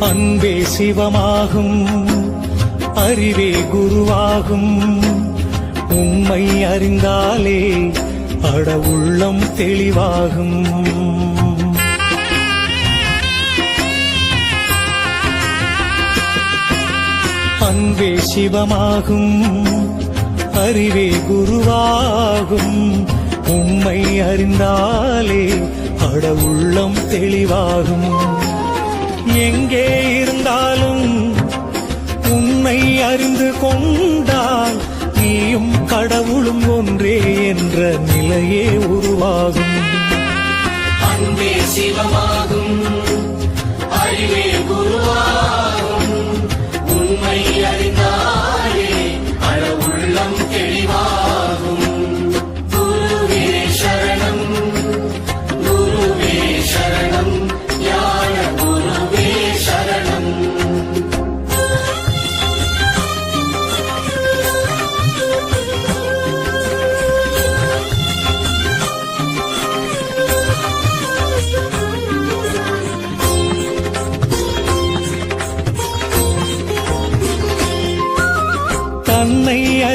அன்பே சிவமாகும் அறிவே குருவாகும். உம்மை அறிந்தாலே அட உள்ளம் தெளிவாகும். அன்பே சிவமாகும் அறிவே குருவாகும். உம்மை அறிந்தாலே அட உள்ளம் தெளிவாகும். எங்கே இருந்தாலும் உன்னை அறிந்து கொண்டால் நீயும் கடவுளும் ஒன்றே என்ற நிலையே உருவாகும். அன்பே சிவமாகும் அறிவே குருவாகும். உண்மை அறிந்தாலே அழ உள்ளம் தெளிவாகும்.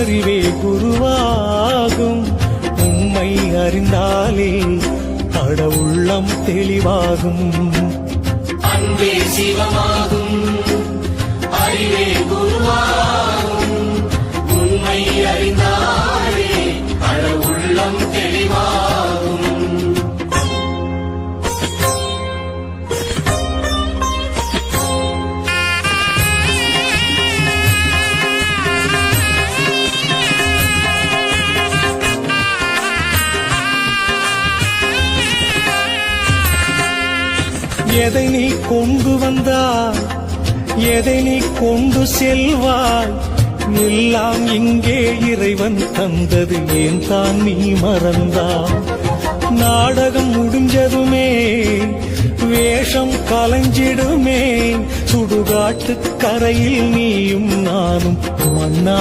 அறிவே குருவாகும். உண்மை அறிந்தாலே அட உள்ளம் தெளிவாகும். அன்பே சிவமா எதை நீ கொண்டு வந்தாய்? எதை நீ கொண்டு செல்வாய்? எல்லாம் இங்கே இறைவன் தந்தது ஏன் தான் நீ மறந்தாய்? நாடகம் முடிஞ்சதுமே வேஷம் கலைஞ்சிடுமே சுடுகாட்டு கரையில் நீயும் நானும் மன்னா